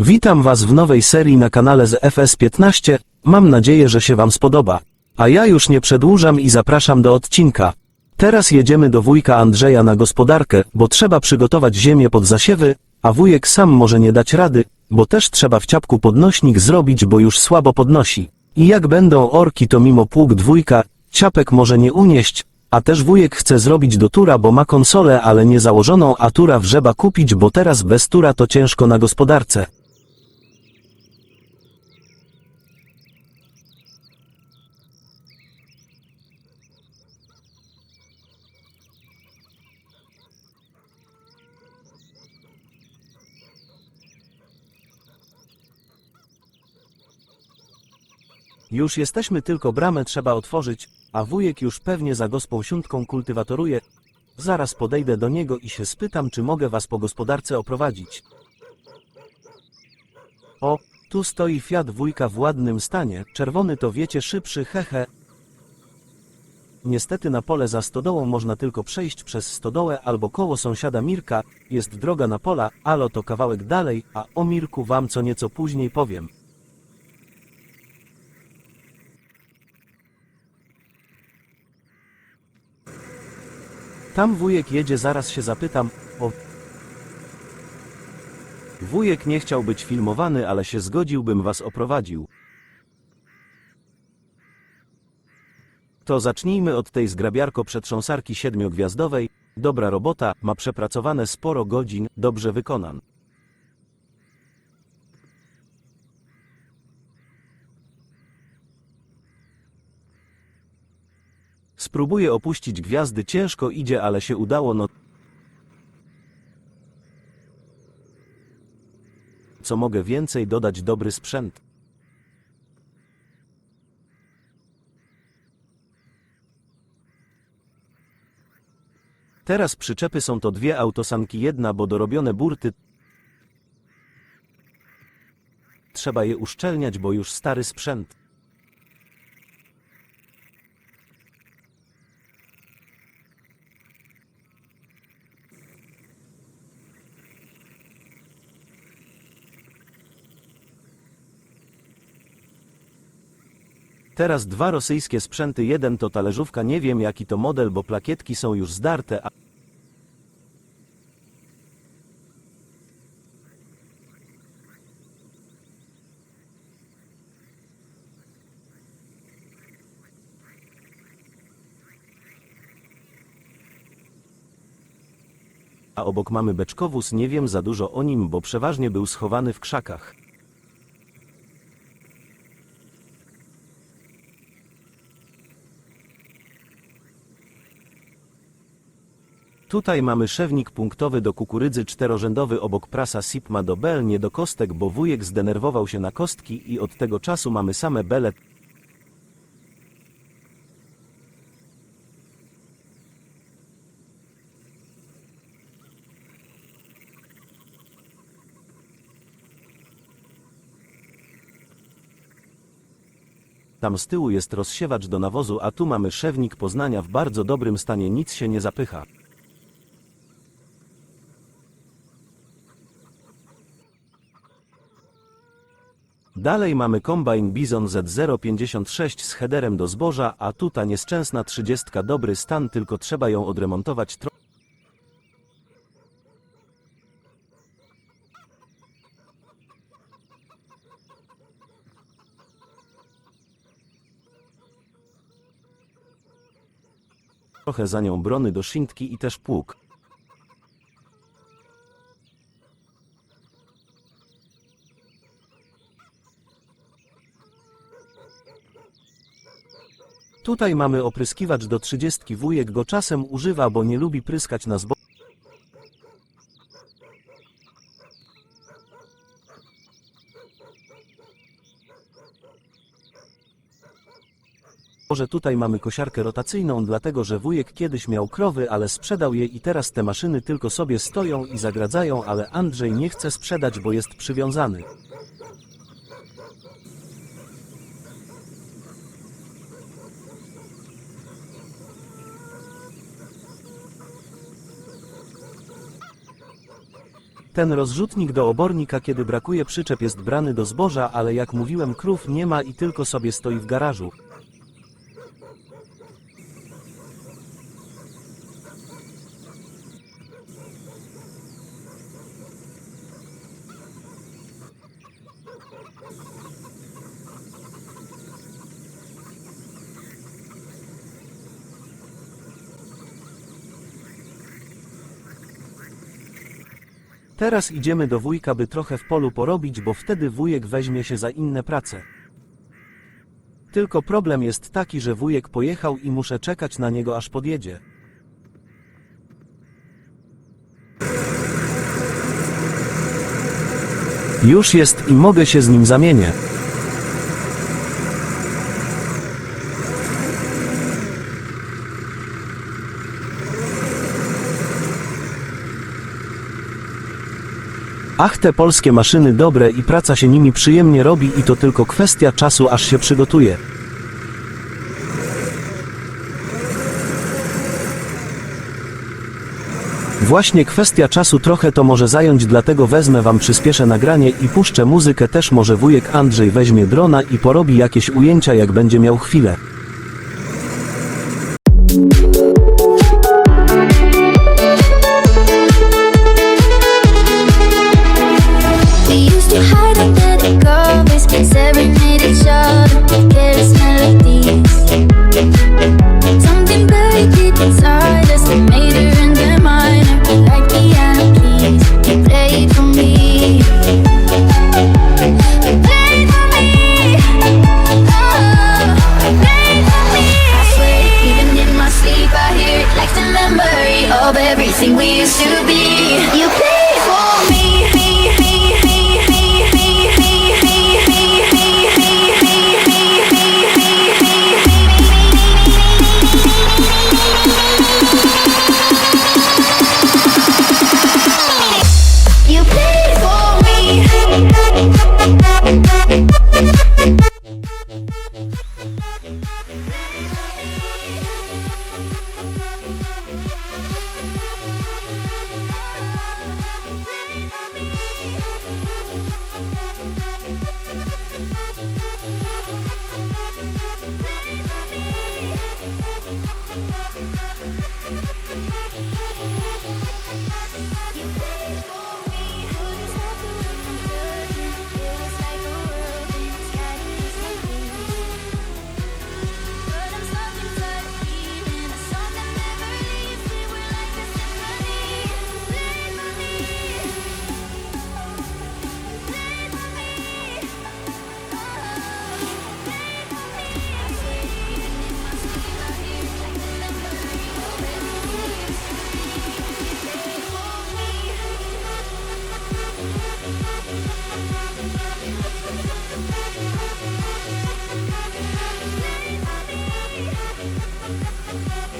Witam Was w nowej serii na kanale z FS15, mam nadzieję, że się Wam spodoba. A ja już nie przedłużam i zapraszam do odcinka. Teraz jedziemy do wujka Andrzeja na gospodarkę, bo trzeba przygotować ziemię pod zasiewy, a wujek sam może nie dać rady, bo też trzeba w ciapku podnośnik zrobić, bo już słabo podnosi. I jak będą orki to mimo pług dwójka, ciapek może nie unieść, a też wujek chce zrobić do tura, bo ma konsolę, ale nie założoną, a tura wrzeba kupić, bo teraz bez tura to ciężko na gospodarce. Już jesteśmy, tylko bramę trzeba otworzyć, a wujek już pewnie za gospą siątką kultywatoruje. Zaraz podejdę do niego i się spytam, czy mogę was po gospodarce oprowadzić. O, tu stoi Fiat wujka w ładnym stanie, czerwony to wiecie szybszy, hehe. Niestety na pole za stodołą można tylko przejść przez stodołę albo koło sąsiada Mirka, jest droga na pola, alo to kawałek dalej, a o Mirku wam co nieco później powiem. Tam wujek jedzie, zaraz się zapytam, o... Wujek nie chciał być filmowany, ale się zgodził, bym was oprowadził. To zacznijmy od tej zgrabiarko przetrząsarki siedmiogwiazdowej. Dobra robota, ma przepracowane sporo godzin, dobrze wykonan. Spróbuję opuścić gwiazdy, ciężko idzie, ale się udało, no co mogę więcej dodać dobry sprzęt. Teraz przyczepy są to dwie autosanki, jedna, bo dorobione burty. Trzeba je uszczelniać, bo już stary sprzęt. Teraz dwa rosyjskie sprzęty, jeden to talerzówka, nie wiem jaki to model, bo plakietki są już zdarte, a a obok mamy beczkowóz, nie wiem za dużo o nim, bo przeważnie był schowany w krzakach. Tutaj mamy szewnik punktowy do kukurydzy czterorzędowy obok prasa Sipma do bel, nie do kostek, bo wujek zdenerwował się na kostki i od tego czasu mamy same bele. Tam z tyłu jest rozsiewacz do nawozu, a tu mamy szewnik Poznania w bardzo dobrym stanie, nic się nie zapycha. Dalej mamy kombajn Bizon Z056 z headerem do zboża, a tu ta nieszczęsna 30 dobry stan, tylko trzeba ją odremontować tro... trochę za nią brony do szintki i też pług. Tutaj mamy opryskiwacz do 30. Wujek go czasem używa, bo nie lubi pryskać na zbo... Może tutaj mamy kosiarkę rotacyjną, dlatego że wujek kiedyś miał krowy, ale sprzedał je i teraz te maszyny tylko sobie stoją i zagradzają, ale Andrzej nie chce sprzedać, bo jest przywiązany. Ten rozrzutnik do obornika kiedy brakuje przyczep jest brany do zboża, ale jak mówiłem krów nie ma i tylko sobie stoi w garażu. Teraz idziemy do wujka, by trochę w polu porobić, bo wtedy wujek weźmie się za inne prace. Tylko problem jest taki, że wujek pojechał i muszę czekać na niego aż podjedzie. Już jest i mogę się z nim zamienię. Ach, te polskie maszyny dobre i praca się nimi przyjemnie robi i to tylko kwestia czasu aż się przygotuje. Właśnie kwestia czasu trochę to może zająć, dlatego wezmę wam przyspieszę nagranie i puszczę muzykę też może wujek Andrzej weźmie drona i porobi jakieś ujęcia jak będzie miał chwilę.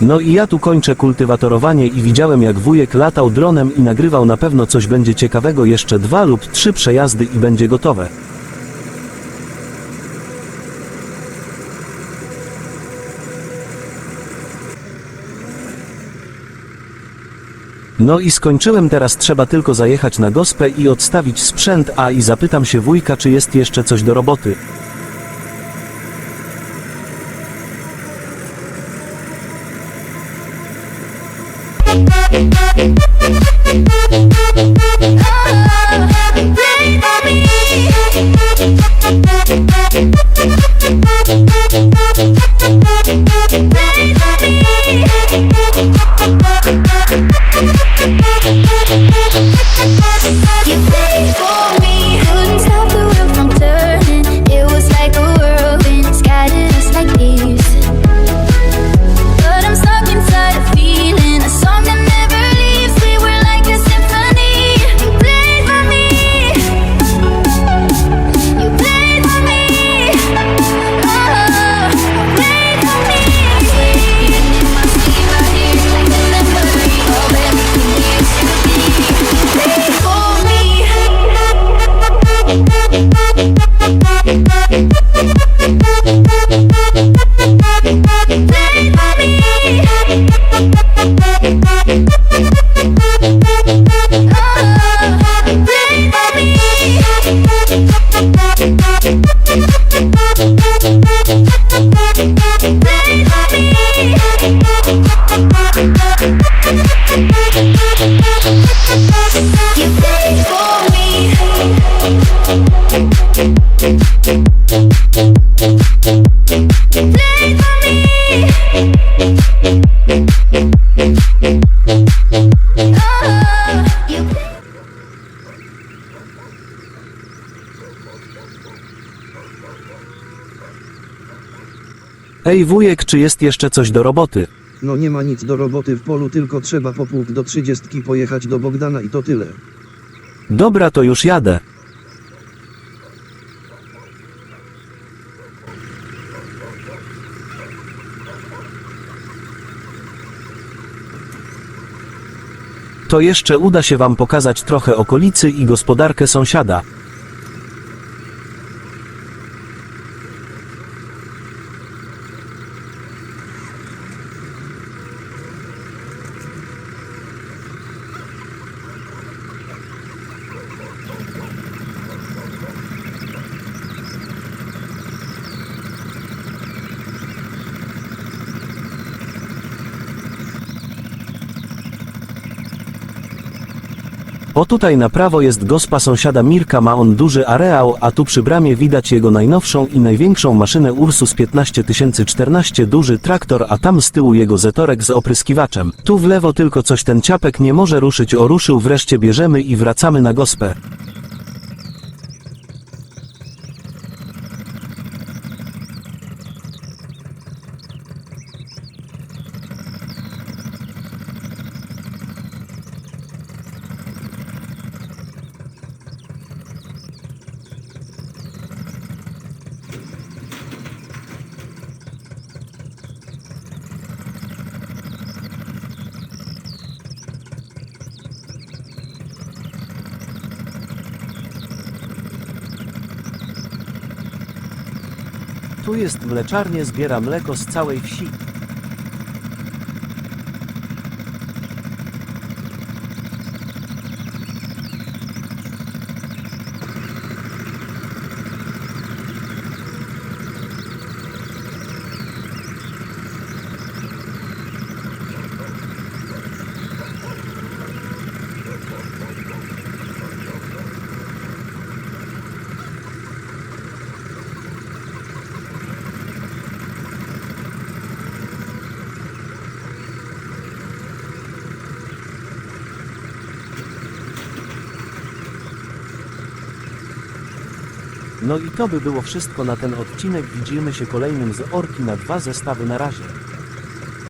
No i ja tu kończę kultywatorowanie i widziałem jak wujek latał dronem i nagrywał na pewno coś będzie ciekawego jeszcze dwa lub trzy przejazdy i będzie gotowe. No i skończyłem teraz trzeba tylko zajechać na gospę i odstawić sprzęt, a i zapytam się wujka czy jest jeszcze coś do roboty. Ej wujek, czy jest jeszcze coś do roboty? No nie ma nic do roboty w polu, tylko trzeba po pług do trzydziestki pojechać do Bogdana i to tyle. Dobra, to już jadę. To jeszcze uda się wam pokazać trochę okolicy i gospodarkę sąsiada. O tutaj na prawo jest gospa sąsiada Mirka, ma on duży areał, a tu przy bramie widać jego najnowszą i największą maszynę Ursus 15014 duży traktor, a tam z tyłu jego zetorek z opryskiwaczem. Tu w lewo tylko coś ten ciapek nie może ruszyć, o ruszył wreszcie bierzemy i wracamy na gospę. Tu jest mleczarnie, zbiera mleko z całej wsi. No i to by było wszystko na ten odcinek. Widzimy się kolejnym z Orki na dwa zestawy na razie.